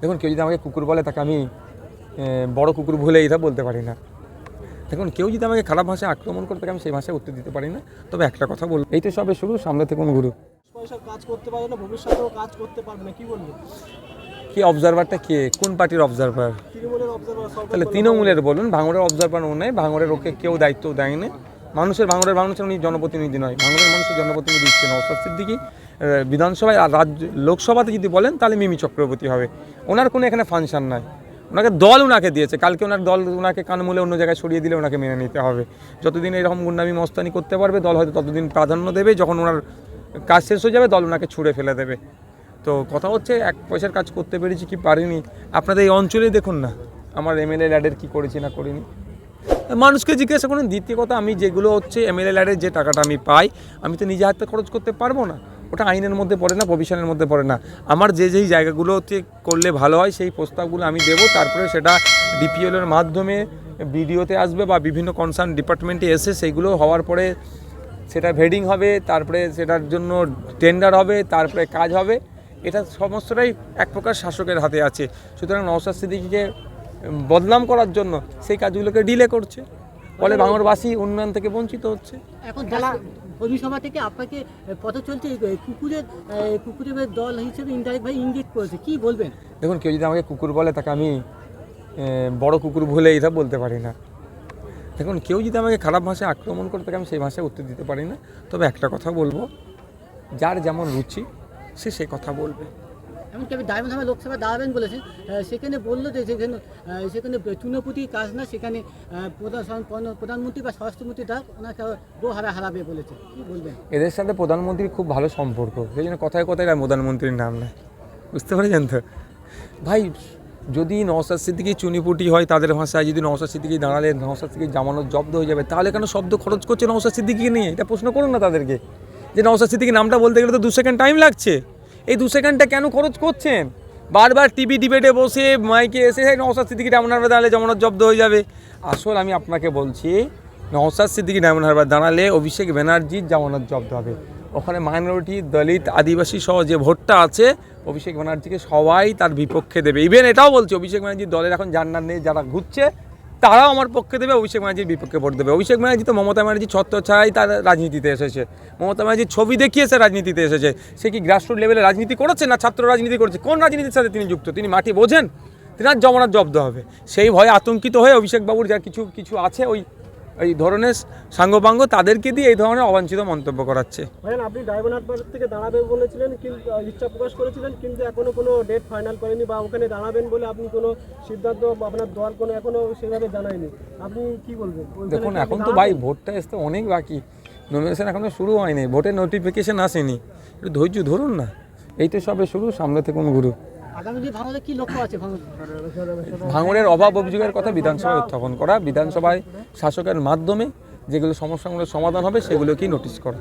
দেখুন কেউ যদি আমাকে কুকুর বলে তাকে আমি বড় কুকুর ভুলে এটা বলতে পারি না। দেখুন কেউ যদি আমাকে খারাপ ভাষায় আক্রমণ করে তাকে আমি সেই ভাষায় উত্তর দিতে পারি না। তবে একটা কথা বলব এই তো সবে শুরু সামনে থেকে কোন গুরু? কাজ করতে পারবে না ভবিষ্যতেও কাজ করতে পারবে না কি বলব? কি অবজারভারটা কে? কোন পার্টির অবজারভার তাহলে তৃণমূলের বলুন ভাঙড়ের অবজারভার ও নেই ভাঙড়ের ওকে কেউ দায়িত্ব দেয়নি। মানুষের ভাঙড়ের মানুষের উনি জনপ্রতিনিধি নয় ভাঙড়ের মানুষের জনপ্রতিনিধি দিচ্ছেন অর্থাৎ সিদ্দিকি। বিধানসভায় আর রাজ্য, লোকসভাতে যদি বলেন, তাহলে মিমি চক্রবর্তী হবে। ওনার কোনো এখানে ফাংশন নাই। ওনাকে দল ওনাকে দিয়েছে। কালকে ওনার দল ওনাকে কানমূলে অন্য জায়গায় সরিয়ে দিলে ওনাকে মেনে নিতে হবে। যতদিন এরকম গুন্ডামি মস্তানি করতে পারবে, দল হয়তো ততদিন প্রাধান্য দেবে। যখন ওনার কাজ শেষ হয়ে যাবে, দল ওনাকে ছুঁড়ে ফেলে দেবে। তো কথা হচ্ছে, এক পয়সার কাজ করতে পেরেছি কি পারিনি। আপনাদের এই অঞ্চলেই দেখুন না, আমার এমএলএ ল্যাডের কী করেছি না করিনি। মানুষকে জিজ্ঞাসা করুন, দ্বিতীয় কথা, আমি যেগুলো হচ্ছে এমএলএ ল্যাডের যে টাকাটা আমি পাই, আমি তো নিজে হাতে খরচ করতে পারব না। ওটা আইনের মধ্যে পড়ে না, প্রভিশনের মধ্যে পড়ে না। আমার যে যেই জায়গাগুলোতে করলে ভালো হয়, সেই প্রস্তাবগুলো আমি দেবো। তারপরে সেটা ডিপিএলের মাধ্যমে বিডিওতে আসবে বা বিভিন্ন কনসার্ন ডিপার্টমেন্টে এসে সেইগুলো হওয়ার পরে সেটা ভেডিং হবে, তারপরে সেটার জন্য টেন্ডার হবে, তারপরে কাজ হবে। এটা সমস্তটাই এক প্রকার শাসকের হাতে আছে। সুতরাং নওসাদ সিদ্দিকিকে বদনাম করার জন্য সেই কাজগুলোকে ডিলে করছে। ফলে বাংলাবাসী উন্নয়ন থেকে বঞ্চিত হচ্ছে। এখন যারা পৌরসভা থেকে আপনাকে পথ চলছে কুকুরের কুকুরের দল হিসেবে ইনডাইরেক্ট ভাই ইঙ্গিত করেছে কি বলবেন? দেখুন কেউ যদি আমাকে কুকুর বলে তাকে আমি বড় কুকুর ভুলে এটা বলতে পারি না। দেখুন কেউ যদি আমাকে খারাপ ভাষায় আক্রমণ করে তাকে আমি সেই ভাষায় উত্তর দিতে পারি না। তবে একটা কথা বলব যার যেমন রুচি সে সে কথা বলবে। এমনকি আমি ডায়মন্ড হামে লোকসভা দাঁড়াবেন বলেছেন। সেখানে বলল যে সেখানে সেখানে চুনোপুটি কাজ না, সেখানে প্রধান প্রধান- প্রধানমন্ত্রী বা স্বরাষ্ট্রমন্ত্রী ডাক, ওনাকে গো হারা হারাবে বলেছে। কি বলবেন? এদের সাথে প্রধানমন্ত্রীর খুব ভালো সম্পর্ক। সেই জন্য কথায় কথায় প্রধানমন্ত্রীর নাম নেয় বুঝতে পেরেছেন তো? ভাই, যদি নওসাদ সিদ্দিকি চুনিপুটি হয়, তাদের ভাষায় যদি নওসাদ সিদ্দিকি দাঁড়ালে নওসাদ সিদ্দিকি জামানত জব্দ হয়ে যাবে, তাহলে কেন শব্দ খরচ করছে নওসাদ সিদ্দিকিকে নিয়ে? এটা প্রশ্ন করুন না তাদেরকে। যে নওসাদ সিদ্দিকি নামটা বলতে গেলে তো দু সেকেন্ড টাইম লাগছে। এই দু সেকেন্ডটা কেন খরচ করছেন? বারবার টিভি ডিবেটে বসে, মাইকে এসে "এই নওসাদ সিদ্দিকি ডায়মন্ড হারবার দাঁড়ালে জামানত জব্দ হয়ে যাবে। আসল আমি আপনাকে বলছি নওসাদ সিদ্দিকি ডায়মন্ড হারবার দাঁড়ালে অভিষেক ব্যানার্জির জামানত জব্দ হবে। ওখানে মাইনরিটি, দলিত, আদিবাসী সহ যে ভোটটা আছে, অভিষেক ব্যানার্জিকে সবাই তার বিপক্ষে দেবে। ইভেন এটাও বলছে, অভিষেক ব্যানার্জির দলের এখন জান্নার নেই, যারা ঘুরছে তারাও আমার পক্ষে দেবে, অভিষেক ব্যানার্জির বিপক্ষে ভোট দেবে। অভিষেক ব্যানার্জি তো মমতা ব্যানার্জি ছত্র ছাড়াই তার রাজনীতিতে এসেছে। মমতা ব্যানার্জির ছবি দেখিয়ে সে রাজনীতিতে এসেছে। সে কি গ্রাসরুট লেভেলে রাজনীতি করেছে না ছাত্র রাজনীতি করেছে? কোন রাজনীতির সাথে তিনি যুক্ত? তিনি মাটি বোঝেন তিনার জমানার জব্দ হবে। সেই ভয়ে আতঙ্কিত হয়ে অভিষেকবাবুর যা কিছু কিছু আছে, ওই এই ধরনের সাঙ্গপাঙ্গ তাদেরকে দিয়ে এই ধরনের অবাঞ্ছিত মন্তব্য করাচ্ছে। আপনি ডায়মন্ড হারবার থেকে দাঁড়াবেন বলেছিলেন কিন্তু ইচ্ছা প্রকাশ করেছিলেন কিন্তু এখনও কোনো ডেট ফাইনাল করেনি বা ওখানে দাঁড়াবেন বলে আপনি কোনো সিদ্ধান্ত আপনার দল কোনো এখনও সেভাবে জানায়নি। আপনি কি বলবেন? দেখুন এখন তো ভাই ভোটটা আসতে অনেক বাকি। নমিনেশন এখনও শুরু হয়নি ভোটের নোটিফিকেশন আসেনি। একটু ধৈর্য ধরুন না। এই তো সবে শুরু সামনে থেকে গুরু। আগামী দিনে ভারতে কি লক্ষ্য আছে ভাঙন? ভাঙড়ের অভাব অভিযোগের কথা বিধানসভায় উত্থাপন করা, বিধানসভায় শাসকের মাধ্যমে যেগুলো সমস্যাগুলোর সমাধান হবে, সেগুলোকেই নোটিশ করা।